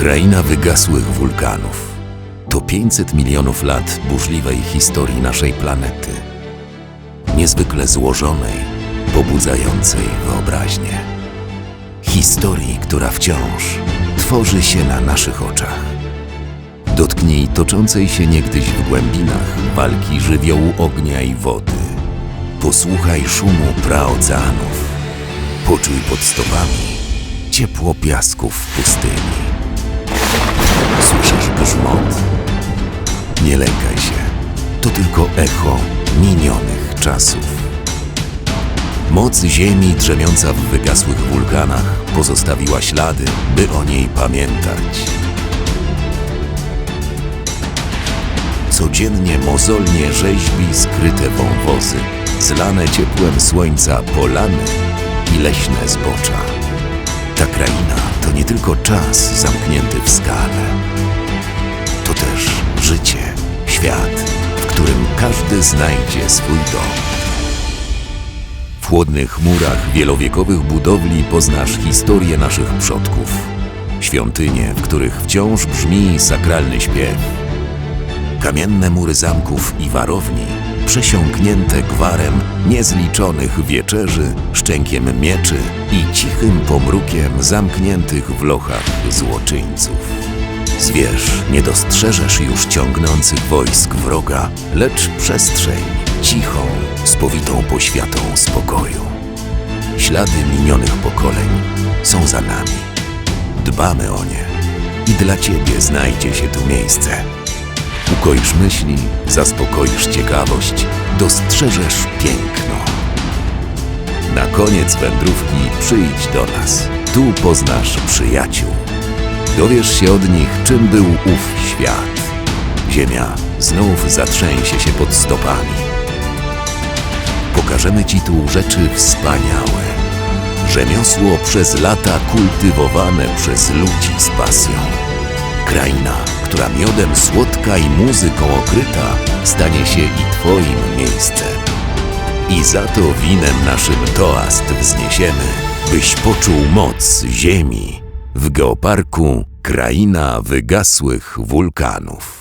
Kraina wygasłych wulkanów. To 500 milionów lat burzliwej historii naszej planety. Niezwykle złożonej, pobudzającej wyobraźnię. Historii, która wciąż tworzy się na naszych oczach. Dotknij toczącej się niegdyś w głębinach walki żywiołu ognia i wody. Posłuchaj szumu praoceanów. Poczuj pod stopami ciepło piasków pustyni. Słyszysz grzmot? Nie lękaj się. To tylko echo minionych czasów. Moc ziemi drzemiąca w wygasłych wulkanach pozostawiła ślady, by o niej pamiętać. Codziennie mozolnie rzeźbi skryte wąwozy, zlane ciepłem słońca polany i leśne zbocza. Ta kraina to nie tylko czas zamknięty w skale. To też życie, świat, w którym każdy znajdzie swój dom. W chłodnych murach wielowiekowych budowli poznasz historię naszych przodków. Świątynie, w których wciąż brzmi sakralny śpiew. Kamienne mury zamków i warowni, przesiąknięte gwarem niezliczonych wieczerzy, szczękiem mieczy i cichym pomrukiem zamkniętych w lochach złoczyńców. Zwierz, nie dostrzeżesz już ciągnących wojsk wroga, lecz przestrzeń, cichą, spowitą poświatą spokoju. Ślady minionych pokoleń są za nami. Dbamy o nie i dla Ciebie znajdzie się tu miejsce. Ukoisz myśli, zaspokoisz ciekawość, dostrzeżesz piękno. Na koniec wędrówki przyjdź do nas. Tu poznasz przyjaciół. Dowiesz się od nich, czym był ów świat. Ziemia znów zatrzęsie się pod stopami. Pokażemy Ci tu rzeczy wspaniałe. Rzemiosło przez lata kultywowane przez ludzi z pasją. Kraina, która miodem słodka i muzyką okryta, stanie się i Twoim miejscem. I za to winem naszym toast wzniesiemy, byś poczuł moc ziemi w geoparku Kraina Wygasłych Wulkanów.